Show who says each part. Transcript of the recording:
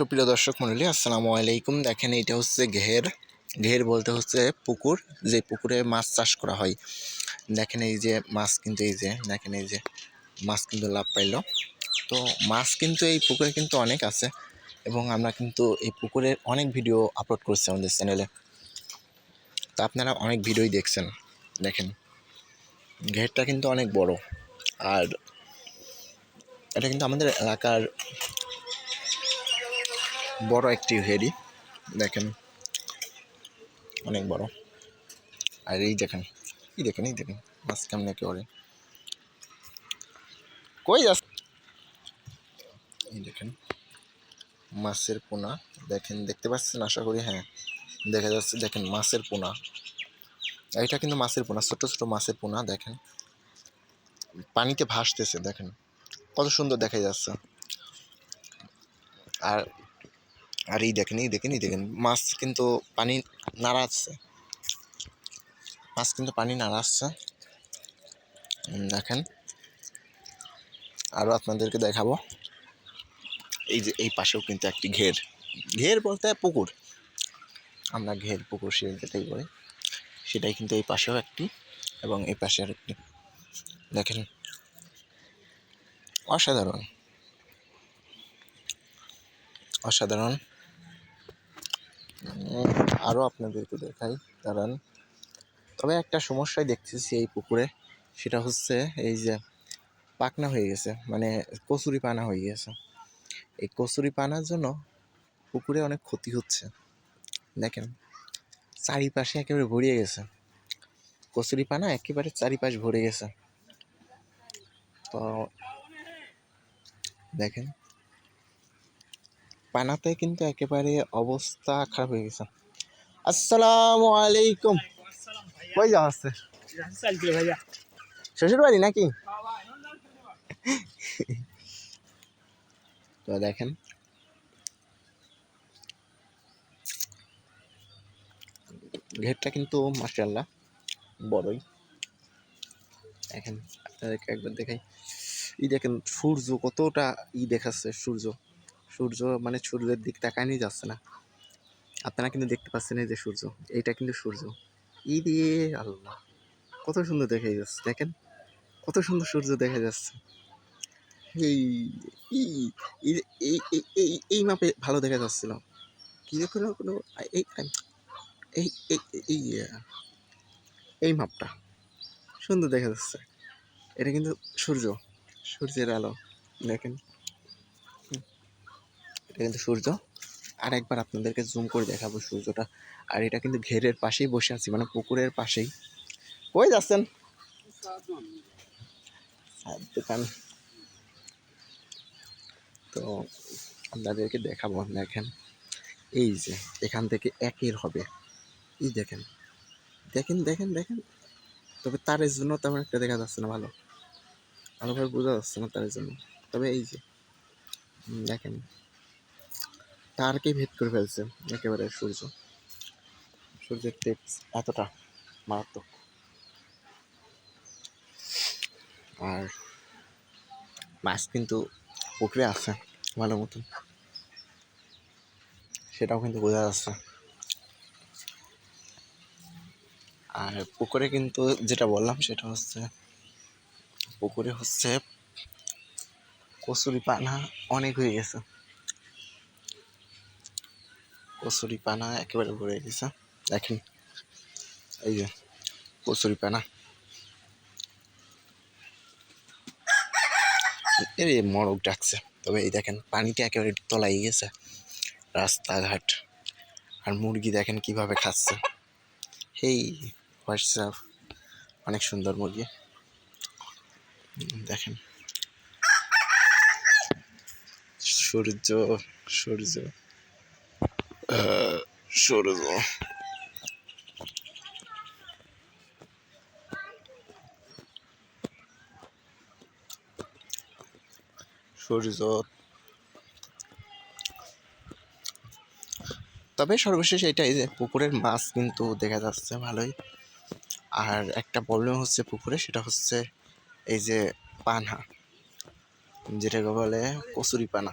Speaker 1: সুপ্রিয় দর্শক মণ্ডলী আসসালামু আলাইকুম। দেখেন, এটা হচ্ছে ঘের। ঘের বলতে হচ্ছে পুকুর, যে পুকুরে মাছ চাষ করা হয়। দেখেন, এই যে মাছ কিন্তু, এই যে, দেখেন, এই যে মাছ কিন্তু লাভ পাইল। তো মাছ কিন্তু এই পুকুরে কিন্তু অনেক আছে এবং আমরা কিন্তু এই পুকুরের অনেক ভিডিও আপলোড করছি আমাদের চ্যানেলে। তো আপনারা অনেক ভিডিওই দেখছেন, দেখেন। ঘেরটা কিন্তু অনেক বড়। আর এটা কিন্তু আমাদের এলাকার বড় একটি হেরি দেখেন। অনেক বড়। আর এই দেখেন এই দেখেন এই দেখেন মাছ কেমন একেবারে। কই যাস? এই দেখেন, মাছের পোনা, দেখেন, দেখতে পাচ্ছেন? আশা করি হ্যাঁ দেখা যাচ্ছে, দেখেন, মাছের পোনা। এটা কিন্তু মাছের পোনা, ছোট ছোট মাছের পোনা, দেখেন। পানিতে ভাসতেছে, দেখেন। কত সুন্দর দেখা যাচ্ছে। আর আর এই দেখেন এই দেখেন এই দেখেন, মাছ কিন্তু পানি নাড়া আসছে মাছ কিন্তু পানি নাড়া আসছে দেখেন। আরও আপনাদেরকে দেখাবো। এই যে এই পাশেও কিন্তু একটি ঘের। ঘের বলতে পুকুর। আমরা ঘের, পুকুর সে যেটাই বলি। সেটাই কিন্তু এই পাশেও একটি এবং এই পাশে আর একটি দেখেন। অসাধারণ। অসাধারণ। আরও আপনাদেরকে দেখাই। দাঁড়ান। তবে একটা সমস্যাই দেখতেছি এই পুকুরে, সেটা হচ্ছে এই যে পাকনা হয়ে গেছে মানে কচুরি পানা হয়ে গেছে। এই কচুরি পানার জন্য পুকুরে অনেক ক্ষতি হচ্ছে। দেখেন, চারিপাশে একেবারে ভরিয়ে গেছে। কচুরি পানা একেবারে চারিপাশ ভরে গেছে। তো দেখেন পানাতে কিন্তু একেবারে অবস্থা খারাপ হয়ে গেছে। আসসালামু আলাইকুম। কই যাওয়া
Speaker 2: ভাইয়া
Speaker 1: শ্বশুর বাড়ি নাকি? তো দেখেন। ঘেরটা কিন্তু মার্শাল্লাহ বড়ই। দেখেন, আপনাদেরকে একবার দেখাই। ই দেখেন, সূর্য কতটা ই দেখাচ্ছে, সূর্য। সূর্য মানে সূর্যের দিক তাকানি যাচ্ছে না। আপনারা কিন্তু দেখতে পাচ্ছেন এই যে সূর্য, এইটা কিন্তু সূর্য। ই দিয়ে আল্লাহ, কত সুন্দর দেখা যাচ্ছে, দেখেন। কত সুন্দর সূর্য দেখা যাচ্ছে। এই এই- এই- মাপে ভালো দেখা যাচ্ছিল। কি কোনো কোনো এই এই এই এই মাপটা। সুন্দর দেখা যাচ্ছে। এটা কিন্তু সূর্য, সূর্যের আলো, দেখেন। এটা কিন্তু সূর্য। আর একবার আপনাদেরকে জুম করে দেখাবো সূর্যটা। আর এটা কিন্তু ঘেরের পাশেই বসে আছি মানে পুকুরের পাশেই। কই যাচ্ছেন? দোকান। তো আপনাদেরকে দেখাবো, দেখেন। এই যে, এখান থেকে একের হবে। এই দেখেন দেখেন দেখেন দেখেন। তবে তারের জন্য তেমন একটা দেখা যাচ্ছে না, ভালো। ভালোভাবে বোঝা যাচ্ছে না তারের জন্য। তবে এই যে দেখেন। তারকে ভেদ করে ফেলছে একেবারে সূর্য। সূর্যের তেজ এতটা মারাত্মক। আর মাছ কিন্তু পুকুরে আছে ভালো মতন। সেটাও কিন্তু বোঝা যাচ্ছে। আর পুকুরে কিন্তু যেটা বললাম সেটা হচ্ছে, পুকুরে হচ্ছে কচুরি পানা অনেক হয়ে গেছে। কচুরি পানা একেবারে ভরে গেছে। দেখেন, এই যে কচুরি পানা। এর মরক ডাকছে। তবে এই দেখেন, পানিটা একেবারে তলায় গেছে। রাস্তাঘাট আর মুরগি দেখেন কীভাবে খাচ্ছে। হেই হোয়াটসঅ্যাপ অনেক সুন্দর মুরগি। দেখেন। সূর্য সূর্য। আহ, সূর্য সূর্য তবে সর্বশেষ এটাই যে পুকুরের মাছ কিন্তু দেখা যাচ্ছে ভালোই। আর একটা প্রবলেম হচ্ছে পুকুরে সেটা হচ্ছে এই যে পানা যেটাকে বলে কচুরি পানা